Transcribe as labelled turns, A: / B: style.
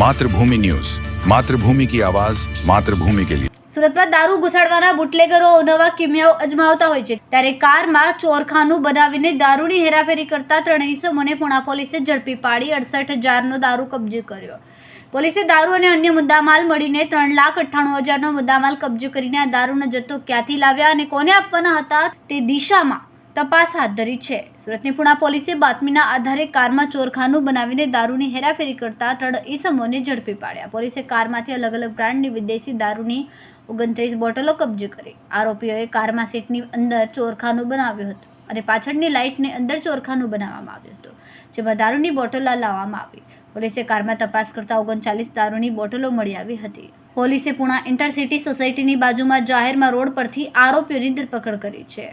A: Mathrubhumi news. Mathrubhumi કી આવાજ, માતૃભૂમિ કે લીએ
B: સુરતમાં દારૂ ઘુસાડવાના બુટલેગરો નવા કિમિયાઓ અજમાવતા હોય છે. ત્યારે કારમાં ચોરખાનું બનાવીને દારૂની હેરાફેરી કરતા ત્રણેય ઇસમોને પૂણા પોલીસે ઝડપી પાડી અડસઠ હજારનો દારૂ કબજે કર્યો. પોલીસે દારૂ અને અન્ય મુદ્દામાલ મળીને ત્રણ લાખ અઠ્ઠાણું હજારનો મુદ્દામાલ કબજે કરીને આ દારૂનો જથ્થો ક્યાંથી લાવ્યા અને કોને આપવાના હતા તે દિશામાં તપાસ હાથ ધરી છે. સુરતની પુણા પોલીસે બાતમીના આધારે કારમાં ચોરખાનું બનાવીને દારૂની હેરાફેરી કરતા ત્રણ ઈસમોને ઝડપી પાડ્યા. પોલીસે કારમાંથી અલગ અલગ બ્રાન્ડની વિદેશી દારૂની ઓગણત્રીસ બોટલો કબજે કરી. આરોપીઓએ કારમાં સીટની અંદર ચોરખાનું બનાવ્યું હતું અને પાછળની લાઇટની અંદર ચોરખાનું બનાવવામાં આવ્યું હતું, જેમાં દારૂની બોટલો લાવવામાં આવી. પોલીસે કારમાં તપાસ કરતા ઓગણચાલીસ દારૂની બોટલો મળી આવી હતી. પોલીસે પુણા ઇન્ટરસિટી સોસાયટીની બાજુમાં જાહેરમાં રોડ પરથી આરોપીઓની ધરપકડ કરી છે.